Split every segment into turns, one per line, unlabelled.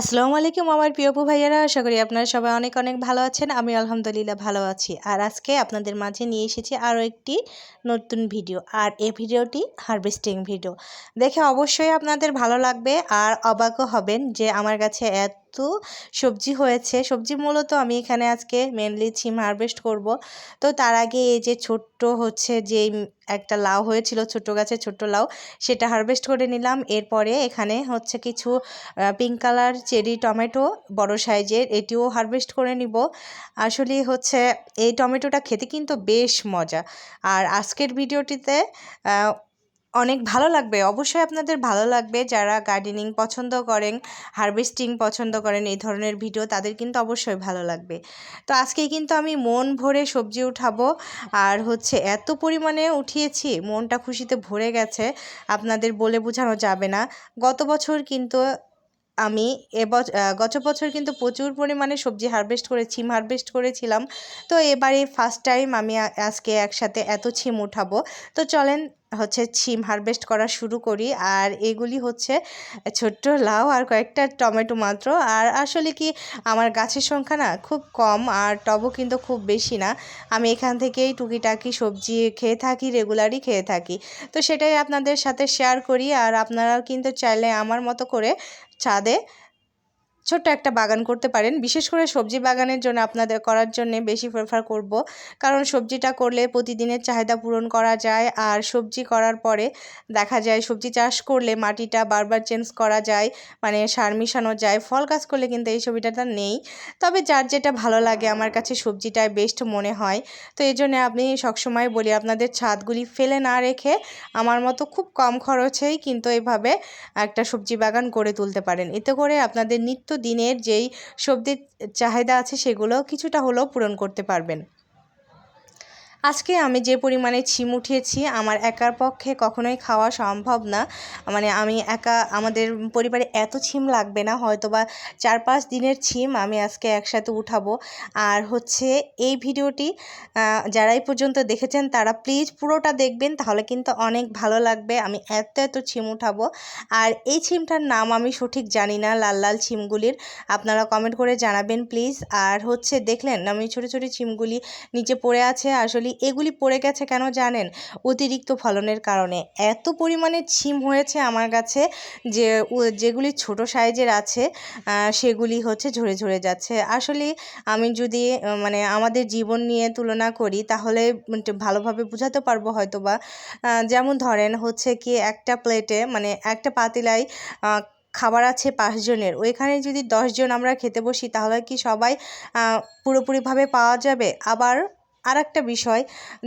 আসসালামু আলাইকুম আমার প্রিয় পু ভাইয়ারা, আশা করি আপনারা সবাই অনেক অনেক ভালো আছেন, আমি আলহামদুলিল্লাহ ভালো আছি। আর আজকে আপনাদের মাঝে নিয়ে এসেছি আরও একটি নতুন ভিডিও, আর এই ভিডিওটি হারভেস্টিং ভিডিও। দেখে অবশ্যই আপনাদের ভালো লাগবে, আর অবাকও হবেন যে আমার কাছে এত সবজি হয়েছে। সবজি মূলত আমি এখানে আজকে মেনলি ছিম হারভেস্ট করব। তো তার আগে এই যে ছোট্ট হচ্ছে যে একটা লাউ হয়েছিল ছোট গাছে ছোট্ট লাউ, সেটা হারভেস্ট করে নিলাম। এরপরে এখানে হচ্ছে কিছু পিঙ্ক কালার চেরি টমেটো বড় সাইজের এটিও হারভেস্ট করে নিব। আসলে হচ্ছে এই টমেটোটা খেতে কিন্তু বেশ মজা। আর আজকের ভিডিওটিতে অনেক ভালো লাগবে। অবশ্যই আপনাদের ভালো লাগবে। যারা গার্ডেনিং পছন্দ করেন হারভেস্টিং পছন্দ করেন, এই ধরনের ভিডিও তাদের কিন্তু অবশ্যই ভালো লাগবে। তো আজকে কিন্তু আমি মন ভরে সবজি উঠাবো। আর হচ্ছে এত পরিমাণে উঠিয়েছি, মনটা খুশিতে ভরে গেছে। আপনাদের বলে বোঝানো যাবে না। গত বছর কিন্তু আমি এবছর গত বছর কিন্তু প্রচুর পরিমাণে সবজি হারভেস্ট করে ছিম হারভেস্ট করেছিলাম। তো এবারে ফার্স্ট টাইম আমি আজকে একসাথে এত ছিম উঠাবো। তো চলেন হচ্ছে ছিম হারভেস্ট করা শুরু করি। আর এগুলি হচ্ছে ছোট্ট লাউ আর কয়েকটা টমেটো মাত্র। আর আসলে কি আমার গাছের সংখ্যা না খুব কম আর টবও কিন্তু খুব বেশি না। আমি এখান থেকেই টুকিটাকি সবজি খেয়ে থাকি রেগুলারই খেয়ে থাকি। তো সেটাই আপনাদের সাথে শেয়ার করি। আর আপনারাও কিন্তু চাইলে আমার মতো করে ছাদে ছোট্ট একটা বাগান করতে পারেন। বিশেষ করে সবজি বাগানের জন্য আপনাদের করার জন্য বেশি প্রেফার করব। কারণ সবজিটা করলে প্রতিদিনের চাহিদা পূরণ করা যায় আর সবজি করার পরে দেখা যায় সবজি চাষ করলে মাটিটা বারবার চেঞ্জ করা যায় মানে সার মিশানো যায়, ফল গাছ করলে কিন্তু এই সুবিধাটা নেই। তবে যার যেটা ভালো লাগে আমার কাছে সবজিটাই বেস্ট মনে হয়। তো এই জন্য আপনি সবসময় বলি আপনাদের ছাদগুলি ফেলে না রেখে আমার মতো খুব কম খরচেই কিন্তু এভাবে একটা সবজি বাগান গড়ে তুলতে পারেন। এতে করে আপনাদের নিত্য দিনের যেই সবজির চাহিদা আছে সেগুলো কিছুটা হলেও পূরণ করতে পারবেন। আজকে আমি যে পরিমাণে ছিম উঠিয়েছি, আমার একার পক্ষে কখনোই খাওয়া সম্ভব না। মানে আমি একা, আমাদের পরিবারে এত ছিম লাগবে না হয়তো বা চার পাঁচ দিনের ছিম আমি আজকে একসাথে উঠাবো। আর হচ্ছে এই ভিডিওটি যারাই পর্যন্ত দেখেছেন তারা প্লিজ পুরোটা দেখবেন, তাহলে কিন্তু অনেক ভালো লাগবে, আমি এত এত ছিম উঠাবো। আর এই ছিমটার নাম আমি সঠিক জানি না, লাল লাল ছিমগুলির, আপনারা কমেন্ট করে জানাবেন প্লিজ। আর হচ্ছে দেখলেন আমি ছোটো ছোটো ছিমগুলি নিচে পড়ে আছে, আসলে এগুলি এগুলি পড়ে গেছে কেন জানেন? অতিরিক্ত ফলনের কারণে। এত পরিমাণে ছিম হয়েছে আমার কাছে যে যেগুলি ছোট সাইজের আছে সেগুলি হচ্ছে ঝরে ঝরে যাচ্ছে। আসলে আমি যদি মানে আমাদের জীবন নিয়ে তুলনা করি, তাহলে ভালোভাবে বোঝাতে পারব হয়তো বা যেমন ধরেন হচ্ছে কি, একটা প্লেটে মানে একটা পাতিলায় খাবার আছে পাঁচজনের ওইখানে যদি দশজন আমরা খেতে বসি, তাহলে কি সবাই পুরোপুরিভাবে পাওয়া যাবে? আবার আর একটা বিষয়,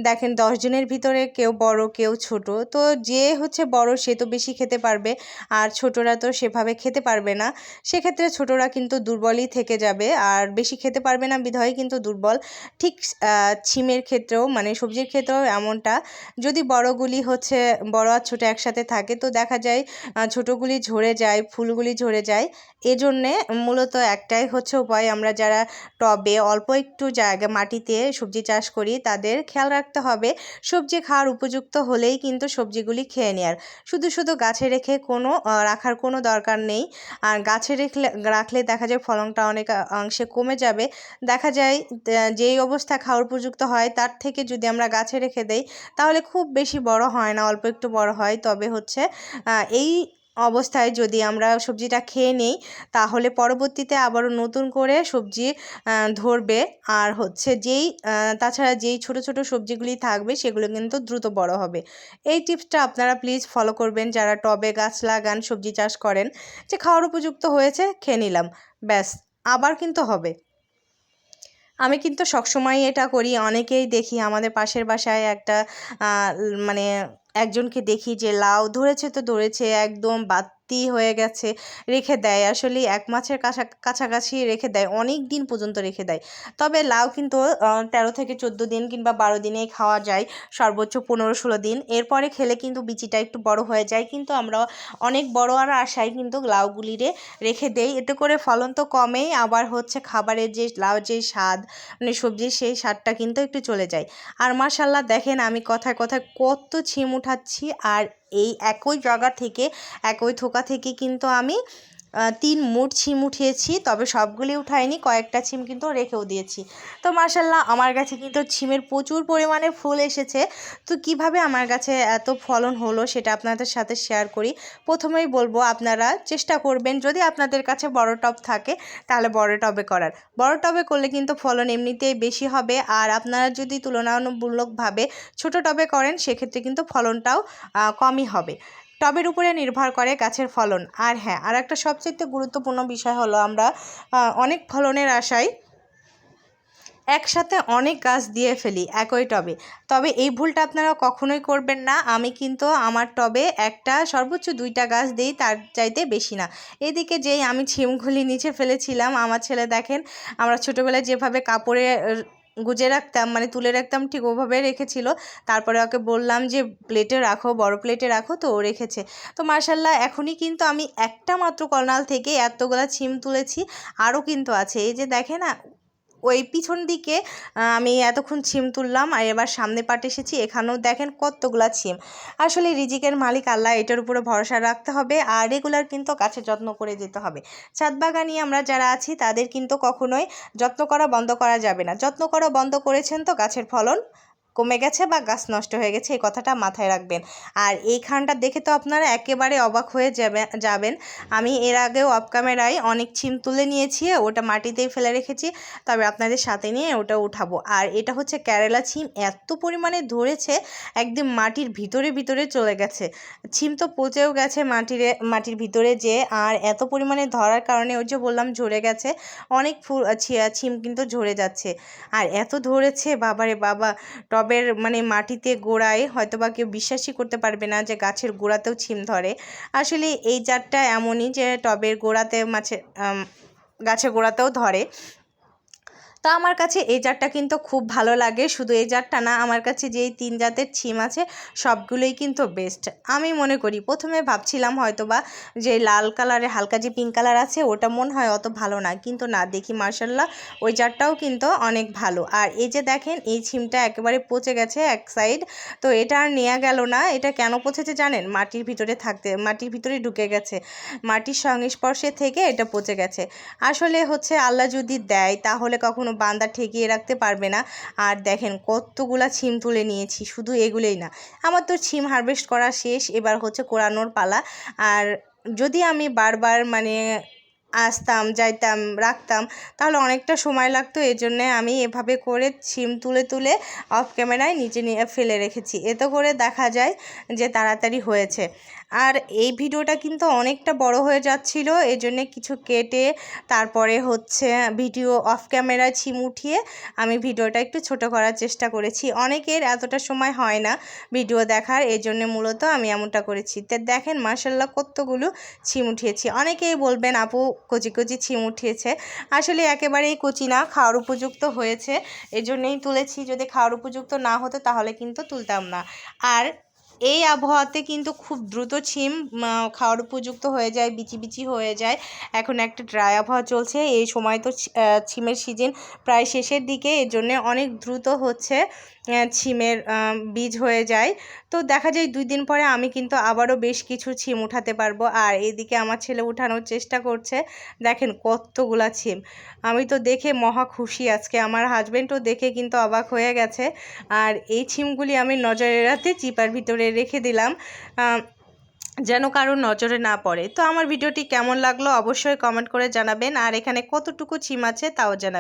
দেখেন দশজনের ভিতরে কেউ বড়, কেউ ছোট, তো যে হচ্ছে বড় সে তো বেশি খেতে পারবে, আর ছোটরা তো সেভাবে খেতে পারবে না। সেক্ষেত্রে ছোটরা কিন্তু দুর্বলই থেকে যাবে, আর বেশি খেতে পারবে না বিধয় কিন্তু দুর্বল। ঠিক ছিমের ক্ষেত্রেও মানে সবজির ক্ষেত্রেও এমনটা। যদি বড়গুলি হচ্ছে বড় আর ছোটো একসাথে থাকে, তো দেখা যায় ছোটোগুলি ঝরে যায়, ফুলগুলি ঝরে যায়। এজন্যে মূলত একটাই হচ্ছে উপায়, আমরা যারা টবে অল্প একটু জায়গা, মাটিতে সবজি চাষ করি, তাদের খেয়াল রাখতে হবে। সবজি খাওয়ার উপযুক্ত হলেই কিন্তু সবজিগুলি খেয়ে নেওয়ার শুধু শুধু গাছে রেখে কোনো রাখার কোনো দরকার নেই। আর গাছে রেখলে, রাখলে দেখা যায় ফলনটা অনেক অংশে কমে যাবে। দেখা যায় যেই অবস্থা খাওয়ার উপযুক্ত হয়, তার থেকে যদি আমরা গাছে রেখে দেই, তাহলে খুব বেশি বড় হয় না, অল্প একটু বড় হয়। তবে হচ্ছে এই অবস্থায় যদি আমরা সবজিটা খেয়ে নিই, তাহলে পরবর্তীতে আবারও নতুন করে সবজি ধরবে। আর হচ্ছে যেই তাছাড়া যেই ছোট ছোট সবজিগুলি থাকবে, সেগুলো কিন্তু দ্রুত বড় হবে। এই টিপসটা আপনারা প্লিজ ফলো করবেন। যারা টবে গাছ লাগান, সবজি চাষ করেন, যে খাওয়ার উপযুক্ত হয়েছে, খেয়ে নিলাম। ব্যাস, আবার কিন্তু হবে। আমি কিন্তু সবসময় এটা করি। অনেকেই দেখি আমাদের পাশের বাসায় একটা মানে একজনকে দেখি যে লাউ ধরেছে তো ধরেছে, একদম বাত হয়ে গেছে, রেখে দেয়। আসলে এক মাছের কাছা, কাছাকাছি রেখে দেয়, অনেক দিন পর্যন্ত রেখে দেয়। তবে লাউ কিন্তু তেরো থেকে চোদ্দ দিন কিংবা বারো দিনেই খাওয়া যায়, সর্বোচ্চ পনেরো ষোলো দিন। এরপরে খেলে কিন্তু বিচিটা একটু বড় হয়ে যায়, কিন্তু আমরা অনেক বড় আর আশায় কিন্তু লাউগুলিরে রেখে দেই। এতে করে ফলন তো কমেই, আবার হচ্ছে খাবারের যে লাউ যে স্বাদ মানে সবজির সেই স্বাদটা কিন্তু একটু চলে যায়। আর মাসাল্লাহ দেখেন আমি কথায় কথায় কত ছিম উঠাচ্ছি আর এই একই জায়গা থেকে একই থোকা থেকে কিন্তু আমি তিন মুঠ ছিম উঠিয়েছি, তবে সবগুলি উঠাইনি, কয়েকটা ছিম কিন্তু রেখেও দিয়েছি। তো মার্শাল্লাহ আমার কাছে কিন্তু ছিমের প্রচুর পরিমাণে ফুল এসেছে। তো কীভাবে আমার কাছে এত ফলন হলো সেটা আপনাদের সাথে শেয়ার করি। প্রথমেই বলব, আপনারা চেষ্টা করবেন, যদি আপনাদের কাছে বড় টব থাকে, তাহলে বড় টবে করার। বড় টবে করলে কিন্তু ফলন এমনিতেই বেশি হবে, আর আপনারা যদি তুলনামূলকভাবে ছোট টবে করেন, সেক্ষেত্রে কিন্তু ফলনটাও কমই হবে। টবের উপরে নির্ভর করে গাছের ফলন। আর হ্যাঁ আর একটা সবচেয়ে গুরুত্বপূর্ণ বিষয় হলো আমরা অনেক ফলনের আশায় একসাথে অনেক গাছ দিয়ে ফেলি একই টবে। তবে এই ভুলটা আপনারা কখনোই করবেন না। আমি কিন্তু আমার টবে একটা, সর্বোচ্চ দুইটা গাছ দিই, তার চাইতে বেশি না। এদিকে যেই আমি ছিমগুলি নিচে ফেলেছিলাম, আমার ছেলে দেখেন, আমরা ছোটোবেলায় যেভাবে কাপড়ে গুজে রাখতাম মানে তুলে রাখতাম, ঠিক ওভাবে রেখেছিল। তারপরে ওকে বললাম যে, প্লেটে রাখো, বড় প্লেটে রাখো। তো ও রেখেছে। তো মার্শাল্লাহ এখনই কিন্তু আমি একটা মাত্র কর্নাল থেকে এতগুলা ছিম তুলেছি, আরও কিন্তু আছে। এই যে দেখে না ওই পিছন দিকে আমি এতক্ষণ ছিম তুললাম আর এবার সামনে পাট এসেছি, এখানেও দেখেন কতগুলা ছিম। আসলে রিজিকের মালিক আল্লাহ, এটার উপরে ভরসা রাখতে হবে আর রেগুলার কিন্তু কাছে যত্ন করে যেতে হবে। ছাদ বাগানি আমরা যারা আছি, তাদের কিন্তু কখনোই যত্ন করা বন্ধ করা যাবে না। যত্ন করা বন্ধ করেছেন তো গাছের ফলন কমে গেছে বা গাছ নষ্ট হয়ে গেছে, এই কথাটা মাথায় রাখবেন। আর এইখানটা দেখে তো আপনারা একেবারে অবাক হয়ে যাবে যাবেন। আমি এর আগেও অফ ক্যামেরায় অনেক ছিম তুলে নিয়েছি, ওটা মাটিতেই ফেলে রেখেছি, তবে আপনাদের সাথে নিয়ে ওটা উঠাবো। আর এটা হচ্ছে কেরালা ছিম, এত পরিমাণে ধরেছে, একদম মাটির ভিতরে ভিতরে চলে গেছে। ছিম তো পচেও গেছে মাটিরে মাটির ভিতরে যে, আর এত পরিমাণে ধরার কারণে ওই যে বললাম ঝরে গেছে, অনেক ফুল ছিম কিন্তু ঝরে যাচ্ছে। আর এত ধরেছে, বাবারে বাবা টবের মানে মাটিতে গোড়ায় হয়তো বা কেউ বিশ্বাসই করতে পারবে না যে গাছের গোড়াতেও ছিম ধরে। আসলে এই জাতটা এমনই যে টবের গোড়াতে মাছে গাছের গোড়াতেও ধরে। তো আমার কাছে এই জারটা কিন্তু খুব ভালো লাগে। শুধু এই জারটা না, আমার কাছে যেই তিন জাতের ছিম আছে, সবগুলোই কিন্তু বেস্ট আমি মনে করি, প্রথমে ভাবছিলাম হয়তো বা যে লাল কালারে হালকা যে পিঙ্ক কালার আছে, ওটা মনে হয় অত ভালো না। কিন্তু না, দেখি মার্শাল্লাহ ওই জারটাও কিন্তু অনেক ভালো। আর এই যে দেখেন, এই ছিমটা একেবারে পচে গেছে এক সাইড তো এটা আর নেওয়া গেল না। এটা কেন পচেছে জানেন? মাটির ভিতরে থাকতে, মাটির ভিতরে ঢুকে গেছে। মাটির সংস্পর্শে থেকে এটা পচে গেছে। আসলে হচ্ছে আল্লাহ যদি দেয়, তাহলে কখনো বান্দা ঠেকিয়ে রাখতে পারবে না। আর দেখেন কতগুলা ছিম তুলে নিয়েছি, শুধু এগুলোই না। আমার তো ছিম হারভেস্ট করা শেষ, এবার হচ্ছে কোরানোর পালা। আর যদি আমি বারবার মানে আসতাম, যাইতাম, রাখতাম, তাহলে অনেকটা সময় লাগতো। এই জন্যে আমি এভাবে করে ছিম তুলে তুলে অফ ক্যামেরায় নিচে নিয়ে ফেলে রেখেছি। এতে করে দেখা যায় যে তাড়াতাড়ি হয়েছে। আর এই ভিডিওটা কিন্তু অনেকটা বড় হয়ে যাচ্ছিল। এই জন্যে কিছু কেটে তারপরে হচ্ছে ভিডিও অফ ক্যামেরায় ছিম উঠিয়ে আমি ভিডিওটা একটু ছোট করার চেষ্টা করেছি। অনেকের এতটা সময় হয় না ভিডিও দেখার। এই জন্যে মূলত আমি এমনটা করেছি। তো দেখেন মার্শাল্লাহ কতগুলো ছিম উঠিয়েছি। অনেকেই বলবেন, আপু কচি কচি ছিম উঠিয়েছে। আসলে একেবারেই কচি না, খাওয়ার উপযুক্ত হয়েছে। এই জন্যেই তুলেছি, যদি খাওয়ার উপযুক্ত না হতো তাহলে কিন্তু তুলতাম না। আর এই আবহাওয়াতে কিন্তু খুব দ্রুত ছিম খাওয়ার উপযুক্ত হয়ে যায়, বিচি বিচি হয়ে যায়। এখন একটা ড্রাই আবহাওয়া চলছে, এই সময় তো ছিমের সিজন প্রায় শেষের দিকে এর জন্যে অনেক দ্রুত হচ্ছে। ছিমের বীজ হয়ে যায়। তো দেখা যায় দুই দিন পরে আমি কিন্তু আবারও বেশ কিছু ছিম উঠাতে পারব। আর এদিকে আমার ছেলে উঠানোর চেষ্টা করছে। দেখেন কতগুলা ছিম। আমি তো দেখে মহা খুশি আজকে। আমার হাজবেন্ডও দেখে কিন্তু অবাক হয়ে গেছে। আর এই ছিমগুলি আমি নজরে রাতে চিপার ভিতরে রেখে দিলাম। যেন কারোর নজরে না পড়ে। তো আমার ভিডিওটি কেমন লাগল অবশ্যই কমেন্ট করে জানাবেন। আর এখানে কতটুকু ছিম আছে তাও জানাবেন।